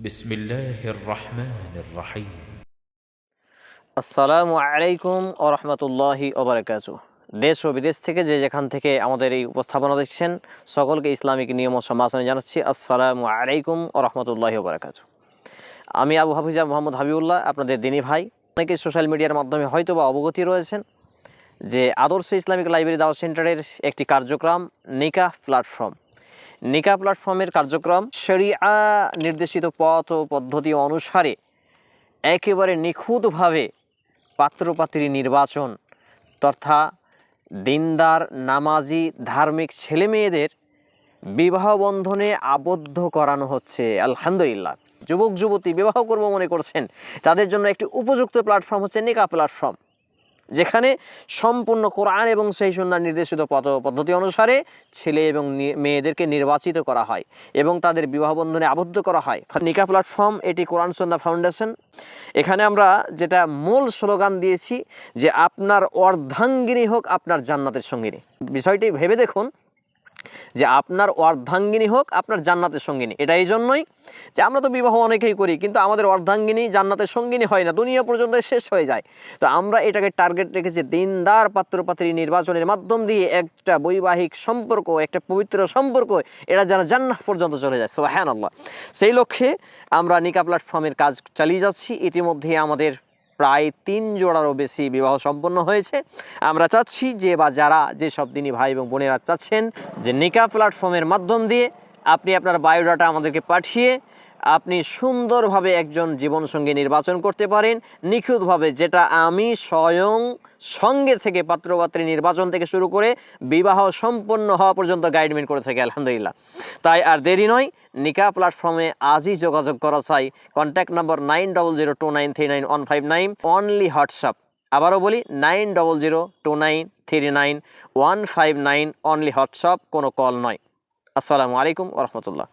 بسم الله الرحمن الرحيم আসসালামু আলাইকুম ও রহমতুল্লাহি ওবরাকাত দেশ ও বিদেশ থেকে যে যেখান থেকে আমাদের এই উপস্থাপনা দেখছেন সকলকে ইসলামিক নিয়ম ও সমাসনে জানাচ্ছি আসসালামু আলাইকুম ও রহমতুল্লাহি ওবরাকাত আমি আবু হাফিজা মোহাম্মদ হাবিবুল্লাহ আপনাদের দিনী ভাই অনেকে সোশ্যাল মিডিয়ার মাধ্যমে হয়তো বা অবগতি রয়েছেন যে আদর্শ ইসলামিক লাইব্রেরি দাওয়া সেন্টারের একটি কার্যক্রম নিকাহ প্ল্যাটফর্ম নিকা প্ল্যাটফর্মের কার্যক্রম শরিয়া নির্দেশিত পথ ও পদ্ধতি অনুসারে একেবারে নিখুঁতভাবে পাত্রপাত্রী নির্বাচন তথা দিনদার, নামাজি, ধার্মিক ছেলেমেয়েদের বিবাহ বন্ধনে আবদ্ধ করানো হচ্ছে। আলহামদুলিল্লাহ। যুবক, যুবতী বিবাহ করব মনে করছেন। তাদের জন্য একটি উপযুক্ত প্ল্যাটফর্ম হচ্ছে নিকা প্ল্যাটফর্ম। যেখানে সম্পূর্ণ কোরআন এবং সেই সন্ধ্যার নির্দেশিত পদ্ধতি অনুসারে ছেলে এবং মেয়েদেরকে নির্বাচিত করা হয় এবং তাদের বিবাহবন্ধনে আবদ্ধ করা হয়। নিকা প্ল্যাটফর্ম, এটি কোরআন সন্ধ্যা ফাউন্ডেশন। এখানে আমরা যেটা মূল স্লোগান দিয়েছি যে আপনার অর্ধাঙ্গিনী হোক আপনার জান্নাতের সঙ্গিনী। বিষয়টি ভেবে দেখুন যে আপনার অর্ধাঙ্গিনী হোক, আপনার জান্নাতের সঙ্গিনী। এটা এই জন্যই যে আমরা তো বিবাহ অনেকেই করি, কিন্তু আমাদের অর্ধাঙ্গিনী জান্নাতের সঙ্গিনী হয় না, দুনিয়া পর্যন্ত শেষ হয়ে যায়। তো আমরা এটাকে টার্গেট রেখেছি দিনদার পাত্রপাত্রী নির্বাচনের মাধ্যম দিয়ে একটা বৈবাহিক সম্পর্ক, একটা পবিত্র সম্পর্ক, এটা যেন জান্নাত পর্যন্ত চলে যায়। সো হ্যাঁ আল্লাহ সেই লক্ষ্যে আমরা নিকা প্ল্যাটফর্মের কাজ চালিয়ে যাচ্ছি। ইতিমধ্যে আমাদের প্রায় তিন জোড়ারও বেশি বিবাহ সম্পন্ন হয়েছে। আমরা চাচ্ছি যে বা যারা যে সব দিনই ভাই এবং বোনেরা চাচ্ছেন যে নিকা প্ল্যাটফর্মের মাধ্যম দিয়ে আপনি আপনার বায়োডাটা আমাদেরকে পাঠিয়ে আপনি সুন্দরভাবে একজন জীবনসঙ্গী নির্বাচন করতে পারেন। নিখুঁতভাবে যেটা আমি স্বয়ং সঙ্গে থেকে পাত্রপাত্রী নির্বাচন থেকে শুরু করে বিবাহ সম্পন্ন হওয়া পর্যন্ত গাইডমেন্ট করে থাকি, আলহামদুলিল্লাহ। তাই আর দেরি নয় নিকা প্ল্যাটফর্মে আজই যোগাযোগ করা চাই। Contact number nine double zero two nine three nine one five nine only WhatsApp আবারও বলি nine double zero two nine three nine one five nine only WhatsApp কোনো কল নয়। আসসালামু আলাইকুম রহমতুল্লাহ।